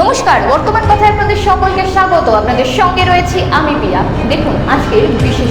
নমস্কার বর্তমান কথায় আপনাদের সকলকে স্বাগত। আপনাদের সঙ্গে রয়েছি আমি পিয়া দেখুন আজকের বিশেষ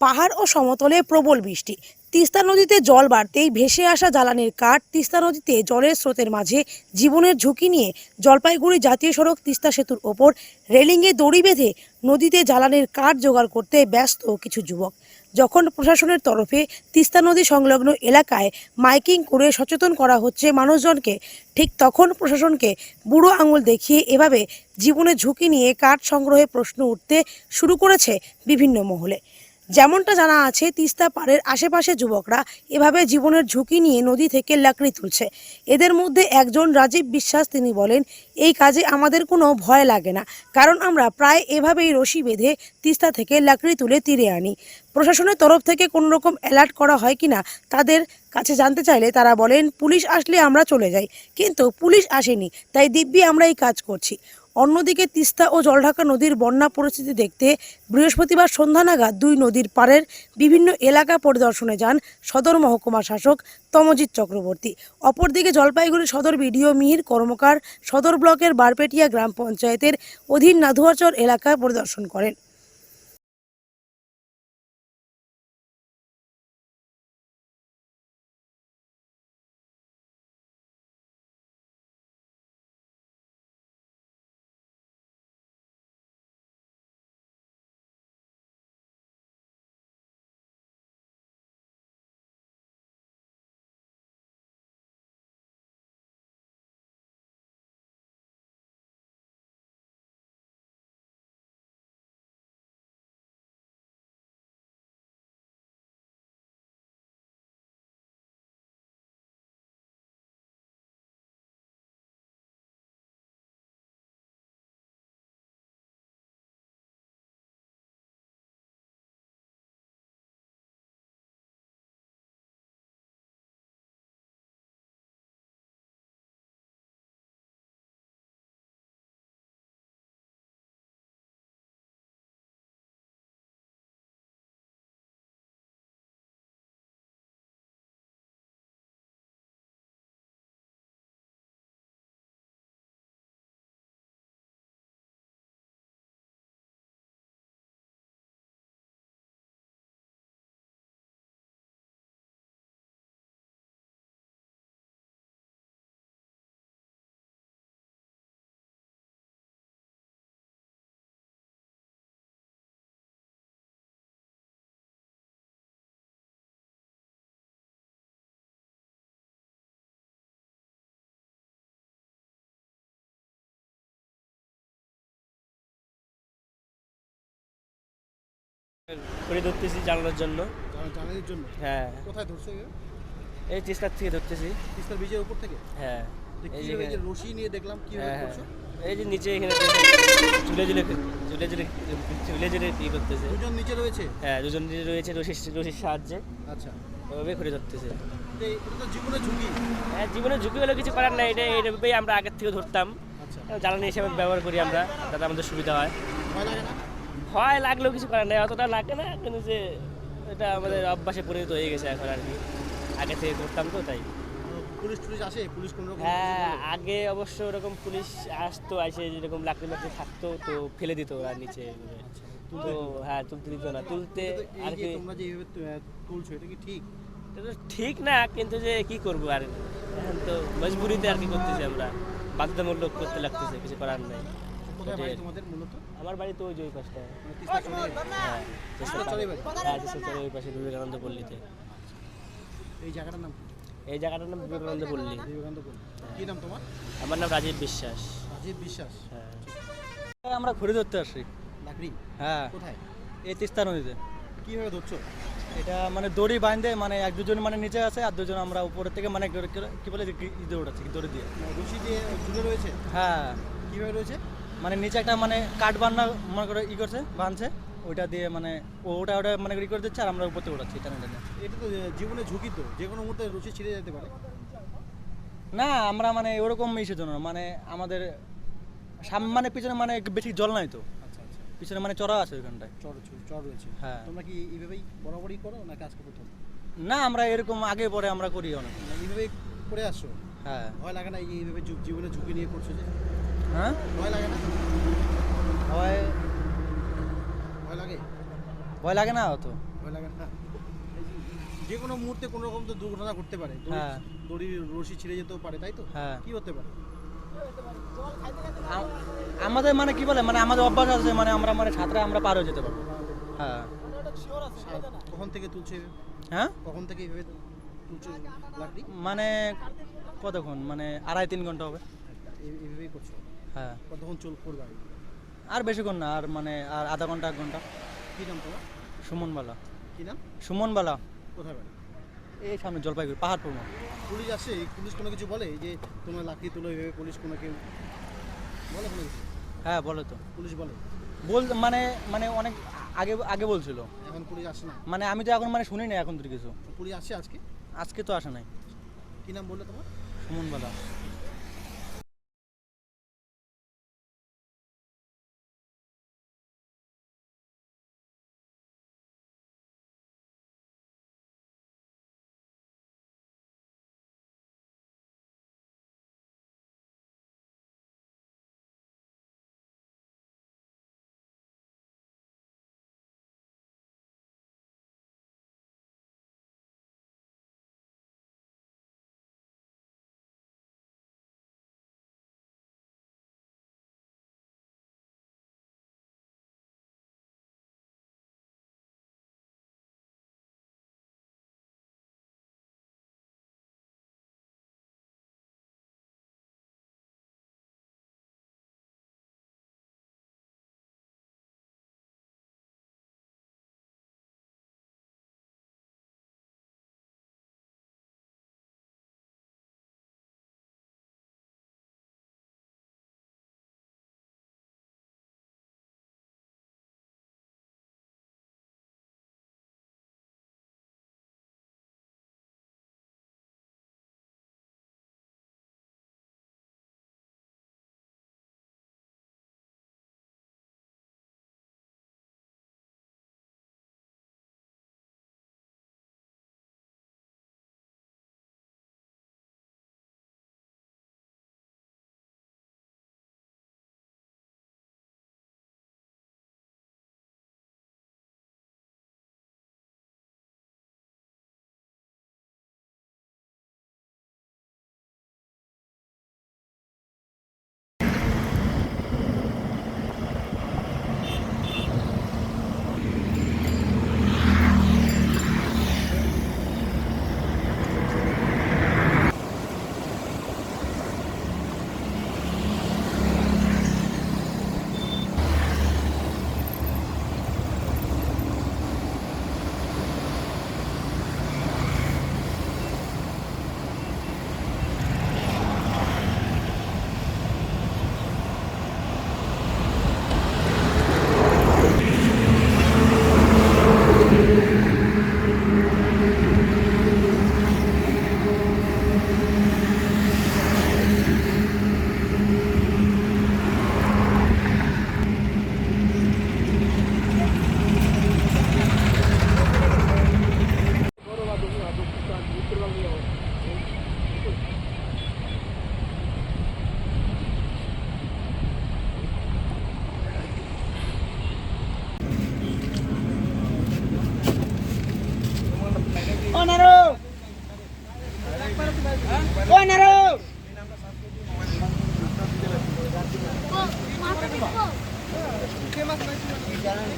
পাহাড় ও সমতলে প্রবল বৃষ্টি। তিস্তা নদীতে জল বাড়তেই ভেসে আসা জ্বালানির কাঠ তিস্তা নদীতে জলের স্রোতের মাঝে জীবনের ঝুঁকি নিয়ে জলপাইগুড়ি জাতীয় সড়ক তিস্তা সেতুর ওপর রেলিংয়ে দড়ি বেঁধে নদীতে জ্বালানির কাঠ জোগাড় করতে ব্যস্ত কিছু যুবক। যখন প্রশাসনের তরফে তিস্তা নদী সংলগ্ন এলাকায় মাইকিং করে সচেতন করা হচ্ছে মানুষজনকে, ঠিক তখন প্রশাসনকে বুড়ো আঙুল দেখিয়ে এভাবে জীবনের ঝুঁকি নিয়ে কাঠ সংগ্রহে প্রশ্ন উঠতে শুরু করেছে বিভিন্ন মহলে। যেমনটা জানা আছে, তিস্তা পাড়ের আশেপাশে যুবকরা এভাবে জীবনের ঝুঁকি নিয়ে নদী থেকে লাকড়ি তুলছে। এদের মধ্যে একজন রাজীব বিশ্বাস তিনি বলেন, এই কাজে আমাদের কোনো ভয় লাগে না, কারণ আমরা প্রায় এভাবেই রশি বেঁধে তিস্তা থেকে লাকড়ি তুলে তীরে আনি। প্রশাসনের তরফ থেকে কোনো রকম অ্যালার্ট করা হয় কিনা তাদের কাছে জানতে চাইলে তারা বলেন, পুলিশ আসলে আমরা চলে যাই। কিন্তু পুলিশ আসেনি, তাই দিব্যি আমরা এই কাজ করছি। অন্যদিকে তিস্তা ও জলঢাকা নদীর বন্যা পরিস্থিতি দেখতে বৃহস্পতিবার সন্ধ্যা নাগাদ দুই নদীর পাড়ের বিভিন্ন এলাকা পরিদর্শনে যান সদর মহকুমা শাসক তমজিৎ চক্রবর্তী। অপরদিকে জলপাইগুড়ি সদর বিডিও মিহির কর্মকার সদর ব্লকের বারপেটিয়া গ্রাম পঞ্চায়েতের অধীন নাধুয়াচর এলাকা পরিদর্শন করেন। করে ধরতেছি জানানোর জন্য। জানানোর জন্য? হ্যাঁ। কোথায় ধরছো? এই তিস্তার থেকে ধরতেছি। তিস্তার ব্রিজের উপর থেকে? হ্যাঁ। যে এই যে যে রশি নিয়ে দেখলাম কীভাবে হ্যাঁ হ্যাঁ করছ? এই যে নিচে এখানে করতেছে। দুজন নিচে রয়েছে? হ্যাঁ দুজন নিচে রয়েছে রশির রশির সাহায্যে। আচ্ছা। ওভাবে করে ধরতেছে। এটা তো জীবনের ঝুঁকি। হ্যাঁ জীবনে ঝুঁকি হলে কিছু করার নাই। এটা এইভাবেই আমরা আগের থেকে ধরতাম। আচ্ছা। জ্বালানি হিসেবে ব্যবহার করি আমরা তাতে আমাদের সুবিধা হয়। ভয় লাগে না? ভয় লাগলেও কিছু করার নাই। অতটা লাগে না কিন্তু যে এটা আমাদের অভ্যাসে পরিণত হয়ে গেছে এখন আর কি। আগে থেকে করতাম তো তাই। পুলিশ টুলিশ আসে? পুলিশ কোনো হ্যাঁ আগে অবশ্য ওরকম পুলিশ আসতো এসে যেরকম লাকড়ি মাকড়ি থাকতো তো ফেলে দিত ওরা নিচে। এভাবে। তো হ্যাঁ তুলতে দিত না। তুলতে আর কি তোমরা যে এইভাবে তুলছো এটা কি ঠিক? এটা ঠিক না কিন্তু যে কি করব আর? এখন তো মজবুরিতে আর কি করতেছি আমরা। বাধ্যতামূলক করতে লাগতেছে কিছু করার নাই। কোথায় বাড়ি তোমাদের মূলত? আমার বাড়ি তো ওই যে ওই পাশটা। মানে চলে হ্যাঁ চেষ্টা চলে বাড়ি? হ্যাঁ ওই পাশে বিবেকানন্দ পল্লীতে এই জায়গাটার নাম এই জায়গাটার নাম বিবেকানন্দ পল্লী বিবেকানন্দ পল্লী কি নাম তোমার? আমার নাম রাজীব বিশ্বাস। রাজীব বিশ্বাস। হ্যাঁ। আমরা ঘুরে ধরতে আসছি। লাকড়ি হ্যাঁ। কোথায়? এই তিস্তা নদীতে। কীভাবে ধরছো? এটা মানে দড়ি বাঁধে মানে এক দুজন মানে নিচে আছে আর দুজন আমরা উপরের থেকে মানে কি- বলে উঠাচ্ছি দড়ি দিয়ে। মানে রশি দিয়ে ঝুলে রয়েছে? হ্যাঁ। কীভাবে রয়েছে? মানে নিচে একটা মানে কাঠ বান্না মনে করে ই করছে বাঁধছে ওইটা দিয়ে মানে ওটা ওটা মানে ই করে দিচ্ছে আর আমরা উপর থেকে উঠাচ্ছি টানে টানে এটা তো জীবনে ঝুঁকি তো যে কোনো মুহূর্তে রুচি ছিঁড়ে যেতে পারে। না আমরা মানে ওরকম ইসের জন্য মানে আমাদের সামনে মানে পিছনে মানে বেশি জল নাই তো। আচ্ছা আচ্ছা। পিছনে মানে চড়া আছে ওইখানটায়। চর চর রয়েছে। হ্যাঁ। তোমরা কি এইভাবেই বরাবরই করো নাকি আজকে প্রথম? না আমরা এরকম আগে পরে আমরা করি অনেক। এইভাবেই করে আসছো? হ্যাঁ। ভয় লাগে না এই এইভাবে জীবনে ঝুঁকি নিয়ে করছ যে? হ্যাঁ? ভয় লাগে না? ভয় ভয় লাগে? ভয় লাগে না অত? ভয় লাগে না? যে কোনো মুহূর্তে কোনো রকম তো দুর্ঘটনা ঘটতে পারে। হ্যাঁ। দড়ির রশি ছিঁড়ে যেতেও পারে তাই তো? হ্যাঁ। কি হতে পারে? আমাদের মানে কি বলে? মানে আমাদের অভ্যাস আছে মানে আমরা মানে সাঁতরে আমরা পার হয়ে যেতে পারব। হ্যাঁ। কখন থেকে তুলছে হ্যাঁ? কখন থেকে এইভাবে তুলছে? মানে কতক্ষণ? মানে আড়াই তিন ঘণ্টা হবে। এইভাবেই করছ? হ্যাঁ। কতক্ষণ চল করবে আর বেশিক্ষণ না আর মানে আর আধা ঘণ্টা এক ঘণ্টা। কি নাম তোমার? সুমনবালা। কি নাম? সুমনবালা। কোথায় বাড়ি? এই সামনে জলপাইগুড়ি পাহাড়পুর। পুলিশ আসে পুলিশ কোনো কিছু বলে? যে তোমরা লাকড়ি তুলো এইভাবে পুলিশ কোনো কেউ বলে কোনো কিছু? হ্যাঁ বলো তো। পুলিশ বলে? বল মানে মানে অনেক আগে আগে বলছিল। এখন পুলিশ আসে না? মানে আমি তো এখন মানে শুনি না এখন তো কিছু। পুলিশ আসে আজকে? আজকে তো আসে নাই। কি নাম বললে তোমার? সুমনবালা।